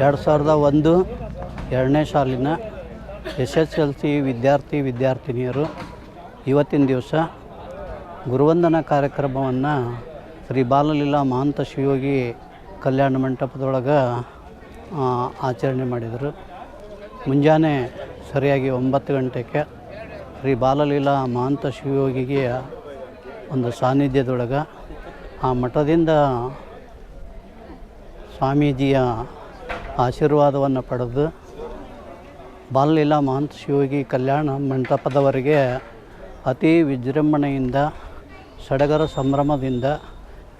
ಎರಡು ಸಾವಿರದ ಒಂದು ಎರಡನೇ ಸಾಲಿನ ಎಸ್ ಎಸ್ ಎಲ್ ಸಿ ವಿದ್ಯಾರ್ಥಿ ವಿದ್ಯಾರ್ಥಿನಿಯರು ಇವತ್ತಿನ ದಿವಸ ಗುರುವಂದನಾ ಕಾರ್ಯಕ್ರಮವನ್ನು ಶ್ರೀ ಬಾಲಲೀಲಾ ಮಹಂತ ಶಿವಯೋಗಿ ಕಲ್ಯಾಣ ಮಂಟಪದೊಳಗೆ ಆಚರಣೆ ಮಾಡಿದರು. ಮುಂಜಾನೆ ಸರಿಯಾಗಿ ಒಂಬತ್ತು ಗಂಟೆಗೆ ಶ್ರೀ ಬಾಲಲೀಲಾ ಮಹಂತ ಶಿವಯೋಗಿಗೆ ಒಂದು ಸಾನ್ನಿಧ್ಯದೊಳಗೆ ಆ ಮಠದಿಂದ ಸ್ವಾಮೀಜಿಯ ಆಶೀರ್ವಾದವನ್ನು ಪಡೆದು ಬಾಲಲೀಲಾ ಮಹಂತ ಶಿವಯೋಗಿ ಕಲ್ಯಾಣ ಮಂಟಪದವರೆಗೆ ಅತಿ ವಿಜೃಂಭಣೆಯಿಂದ, ಸಡಗರ ಸಂಭ್ರಮದಿಂದ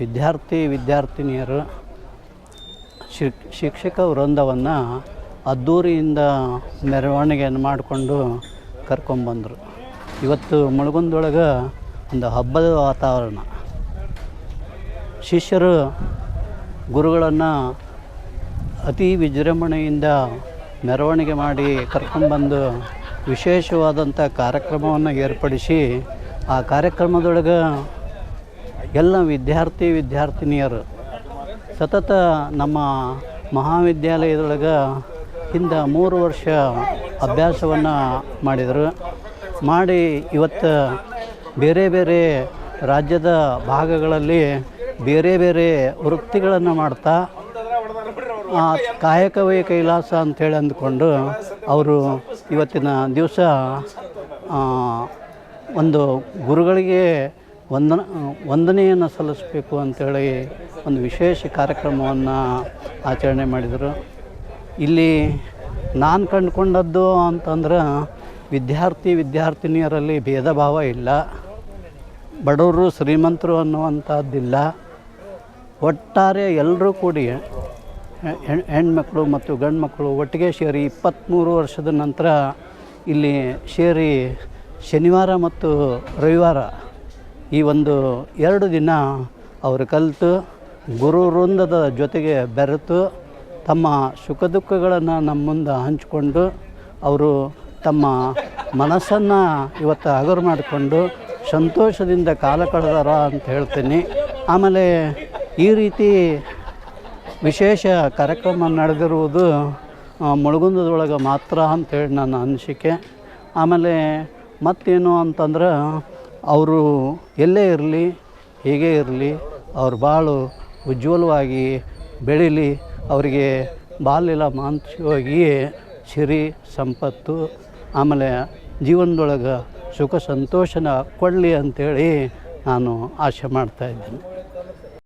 ವಿದ್ಯಾರ್ಥಿ ವಿದ್ಯಾರ್ಥಿನಿಯರು ಶಿಕ್ ಶಿಕ್ಷಕ ವೃಂದವನ್ನು ಅದ್ಧೂರಿಯಿಂದ ಮೆರವಣಿಗೆಯನ್ನು ಮಾಡಿಕೊಂಡು ಕರ್ಕೊಂಬಂದರು ಇವತ್ತು ಮುಳುಗುಂದೊಳಗೆ ಒಂದು ಹಬ್ಬದ ವಾತಾವರಣ. ಶಿಷ್ಯರು ಗುರುಗಳನ್ನು ಅತಿ ವಿಜೃಂಭಣೆಯಿಂದ ಮೆರವಣಿಗೆ ಮಾಡಿ ಕರ್ಕೊಂಡ್ಬಂದು ವಿಶೇಷವಾದಂಥ ಕಾರ್ಯಕ್ರಮವನ್ನು ಏರ್ಪಡಿಸಿ ಆ ಕಾರ್ಯಕ್ರಮದೊಳಗೆ ಎಲ್ಲ ವಿದ್ಯಾರ್ಥಿ ವಿದ್ಯಾರ್ಥಿನಿಯರು, ಸತತ ನಮ್ಮ ಮಹಾವಿದ್ಯಾಲಯದೊಳಗೆ ಹಿಂದೆ ಮೂರು ವರ್ಷ ಅಭ್ಯಾಸವನ್ನು ಮಾಡಿದರು. ಮಾಡಿ ಇವತ್ತು ಬೇರೆ ಬೇರೆ ರಾಜ್ಯದ ಭಾಗಗಳಲ್ಲಿ ಬೇರೆ ಬೇರೆ ವೃತ್ತಿಗಳನ್ನು ಮಾಡ್ತಾ ಕಾಯಕವೇ ಕೈಲಾಸ ಅಂಥೇಳಿ ಅಂದ್ಕೊಂಡು ಅವರು ಇವತ್ತಿನ ದಿವಸ ಒಂದು ಗುರುಗಳಿಗೆ ವಂದನ, ವಂದನೆಯನ್ನು ಸಲ್ಲಿಸಬೇಕು ಅಂಥೇಳಿ ಒಂದು ವಿಶೇಷ ಕಾರ್ಯಕ್ರಮವನ್ನು ಆಚರಣೆ ಮಾಡಿದರು. ಇಲ್ಲಿ ನಾನು ಕಂಡುಕೊಂಡದ್ದು ಅಂತಂದ್ರೆ ವಿದ್ಯಾರ್ಥಿ ವಿದ್ಯಾರ್ಥಿನಿಯರಲ್ಲಿ ಭೇದ ಭಾವ ಇಲ್ಲ. ಬಡವರು ಶ್ರೀಮಂತರು ಅನ್ನುವಂಥದ್ದಿಲ್ಲ. ಒಟ್ಟಾರೆ ಎಲ್ಲರೂ ಕೂಡಿ ಹೆಣ್ಮಕ್ಳು ಮತ್ತು ಗಂಡು ಮಕ್ಕಳು ಒಟ್ಟಿಗೆ ಸೇರಿ ಇಪ್ಪತ್ತ್ಮೂರು ವರ್ಷದ ನಂತರ ಇಲ್ಲಿ ಸೇರಿ ಶನಿವಾರ ಮತ್ತು ರವಿವಾರ ಈ ಒಂದು ಎರಡು ದಿನ ಅವರು ಕಲಿತು ಗುರು ವೃಂದದ ಜೊತೆಗೆ ಬೆರೆತು ತಮ್ಮ ಸುಖ ದುಃಖಗಳನ್ನು ನಮ್ಮ ಮುಂದೆ ಹಂಚಿಕೊಂಡು ಅವರು ತಮ್ಮ ಮನಸ್ಸನ್ನು ಇವತ್ತು ಹಗರು ಮಾಡಿಕೊಂಡು ಸಂತೋಷದಿಂದ ಕಾಲ ಕಳೆದಾರ ಅಂತ ಹೇಳ್ತೀನಿ. ಆಮೇಲೆ ಈ ರೀತಿ ವಿಶೇಷ ಕಾರ್ಯಕ್ರಮ ನಡೆದಿರುವುದು ಮುಳುಗುಂದದೊಳಗೆ ಮಾತ್ರ ಅಂತೇಳಿ ನನ್ನ ಅನಿಸಿಕೆ. ಆಮೇಲೆ ಮತ್ತೇನು ಅಂತಂದ್ರೆ, ಅವರು ಎಲ್ಲೇ ಇರಲಿ, ಹೇಗೆ ಇರಲಿ, ಅವ್ರ ಬಾಳು ಉಜ್ವಲವಾಗಿ ಬೆಳೀಲಿ, ಅವರಿಗೆ ಬಾಲ್ಯಲ ಮಾನಸಿಕವಾಗಿ ಸಿರಿ, ಸಂಪತ್ತು, ಆಮೇಲೆ ಜೀವನದೊಳಗೆ ಸುಖ ಸಂತೋಷನ ಕೊಡಲಿ ಅಂಥೇಳಿ ನಾನು ಆಶೆ ಮಾಡ್ತಾಯಿದ್ದೇನೆ